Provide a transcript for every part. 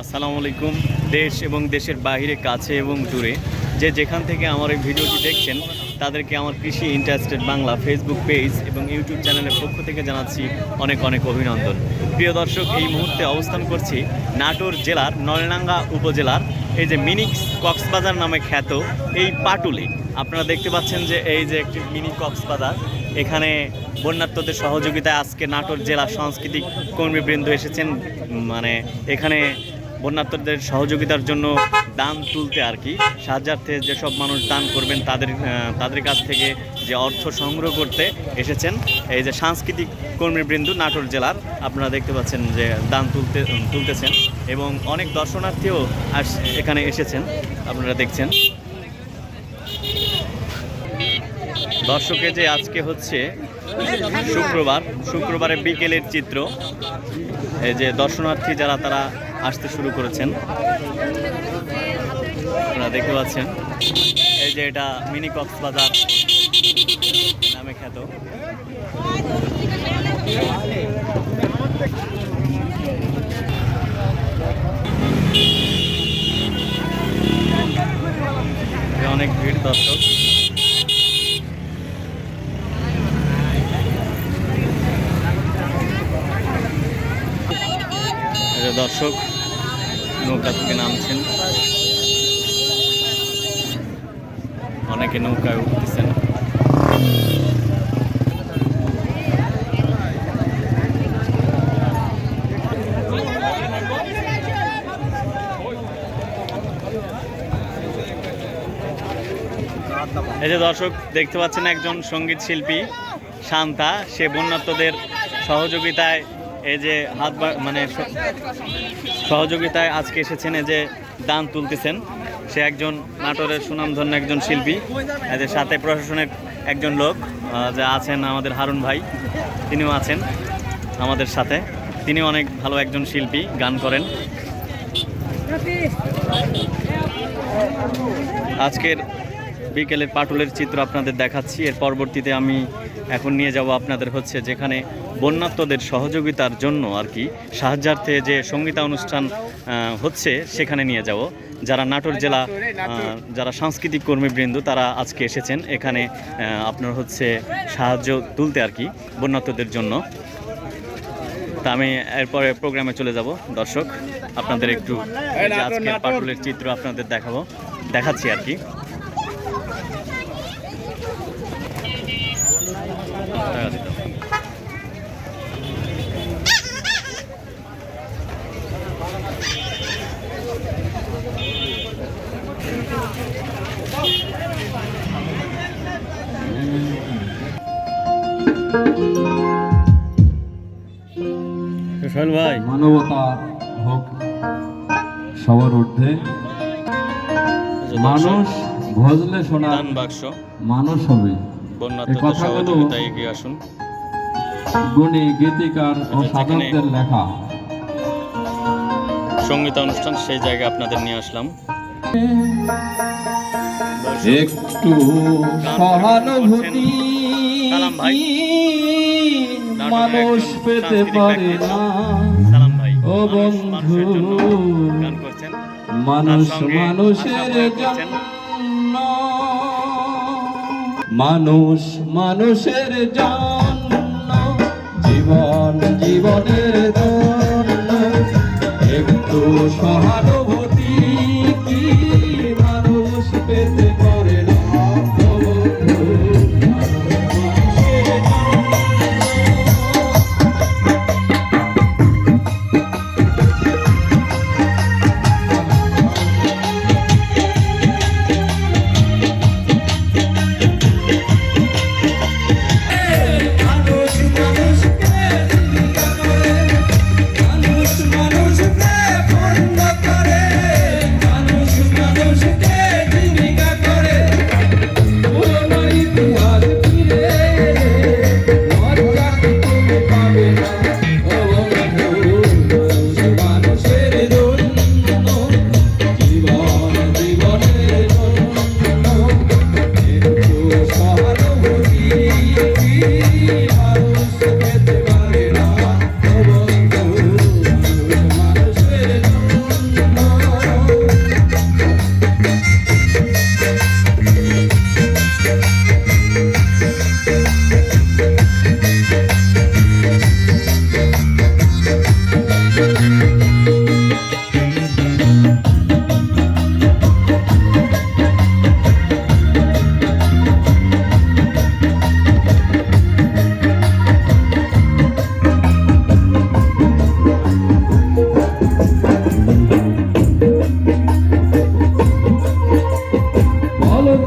আসসালামু আলাইকুম। দেশ এবং দেশের বাইরে কাছে এবং দূরে যে যেখান থেকে আমার এই ভিডিওটি দেখছেন তাদেরকে আমার কৃষি ইন্টারেস্টেড বাংলা ফেসবুক পেজ এবং ইউটিউব চ্যানেলের পক্ষ থেকে জানাচ্ছি অনেক অনেক অভিনন্দন। প্রিয় দর্শক, এই মুহূর্তে অবস্থান করছি নাটোর জেলার নলডাঙ্গা উপজেলার, এই যে মিনিক্স কক্সবাজার নামে খ্যাত এই পাটুলি। আপনারা দেখতে পাচ্ছেন যে এই যে একটি মিনি কক্সবাজার, এখানে বন্যার্থদের সহযোগিতায় আজকে নাটোর জেলা সাংস্কৃতিক কর্মীবৃন্দ এসেছেন। মানে এখানে বন্যার্থদের সহযোগিতার জন্য দান তুলতে আর কি। সাহায্যার্থে যেসব মানুষ দান করবেন তাদের তাদের কাছ থেকে যে অর্থ সংগ্রহ করতে এসেছেন, এই যে সাংস্কৃতিক কর্মীবৃন্দ নাটোর জেলার, আপনারা দেখতে পাচ্ছেন যে দান তুলতে, তুলতেছেন এবং অনেক দর্শনার্থীও আস, এখানে এসেছেন, আপনারা দেখছেন। দর্শকে যে আজকে হচ্ছে শুক্রবার, শুক্রবারে বিকেলের চিত্র। এই যে দর্শনার্থী যারা, তারা আসতে শুরু করেছেন। আপনারা দেখতে পাচ্ছেন। এই যে এটা মিনি কক্সবাজার নামে খ্যাত। অনেক ভিড় দর্শক। এই যে দর্শক, নৌকা থেকে নামছেন। অনেকে নৌকায় উঠতেছেন। এই যে দর্শক, দেখতে পাচ্ছেন একজন সংগীত শিল্পী, শান্তা। সে বন্যার্থদের সহযোগিতায় এই যে হাত মানে সহযোগিতায় আজকে এসেছেন এই যে দান তুলতেছেন। সে একজন নাটোরের সুনামধন্য একজন শিল্পী এই যে সাথে প্রশাসনের একজন লোক যে আছেন আমাদের হারুন ভাই, তিনিও আছেন আমাদের সাথে। তিনি অনেক ভালো একজন শিল্পী, গান করেন। আজকের বিকেলের পাটুলের চিত্র আপনাদের দেখাচ্ছি। এর পরবর্তীতে আমি এখন নিয়ে যাব আপনাদের হচ্ছে যেখানে বন্যাত্মদের সহযোগিতার জন্য আর কি সাহায্যার্থে যে সঙ্গীতা অনুষ্ঠান হচ্ছে সেখানে নিয়ে যাব। যারা নাটোর জেলা যারা সাংস্কৃতিক কর্মীবৃন্দ তারা আজকে এসেছেন। এখানে আপনার হচ্ছে সাহায্য তুলতে আর কি বন্যাত্মদের জন্য। তা আমি এরপরে প্রোগ্রামে চলে যাব। দর্শক আপনাদের একটু আজকের পাটুলের চিত্র আপনাদের দেখাবো দেখাচ্ছি আর কি। টাকা সোহেল ভাই। মানবতা হোক সবার ঊর্ধ্বে। মানুষ ভজলে শোনা বাক্স। মানুষ হবে। সহযোগিতায় এগিয়ে আসুন। গুণী গীতিকার ও সাধকদের লেখা। সংগীত অনুষ্ঠান সেই জায়গায় আপনাদের নিয়ে আসলাম। একটু সহানুভূতি মানুষ পেতে পারে না। ও বন্ধু। মানুষ মানুষের। জন্য মানুষ মানুষের জন্য জীবন জীবনের জন্য একটু সহানুভূতি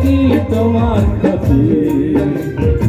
কি তোমার কাছে?